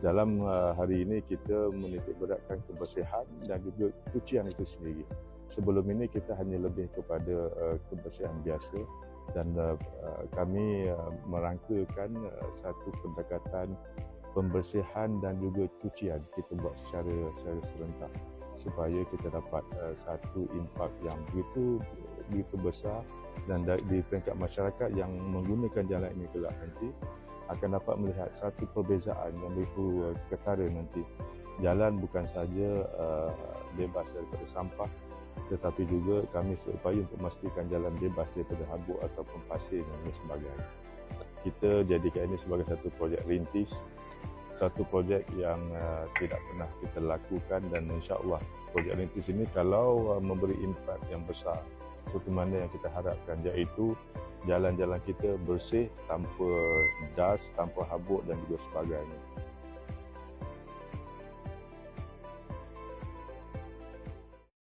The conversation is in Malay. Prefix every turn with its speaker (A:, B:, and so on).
A: dalam uh, hari ini kita menitik beratkan kebersihan dan juga cucian itu sendiri. Sebelum ini kita hanya lebih kepada uh, kebersihan biasa dan uh, kami merangkakan satu pendekatan pembersihan dan juga cucian kita buat secara secara serentak supaya kita dapat satu impak yang begitu begitu besar dan di peringkat masyarakat yang menggunakan jalan ini kelak nanti akan dapat melihat satu perbezaan yang begitu ketara nanti. Jalan bukan saja uh, bebas daripada sampah tetapi juga kami berupaya untuk memastikan jalan bebas daripada habuk ataupun pasir dan sebagainya. Kita jadikan ini sebagai satu projek rintis, satu projek yang uh, tidak pernah kita lakukan dan insya-Allah projek rintis ini kalau uh, memberi impak yang besar seperti mana yang kita harapkan iaitu jalan-jalan kita bersih tanpa das, tanpa habuk dan juga sebagainya.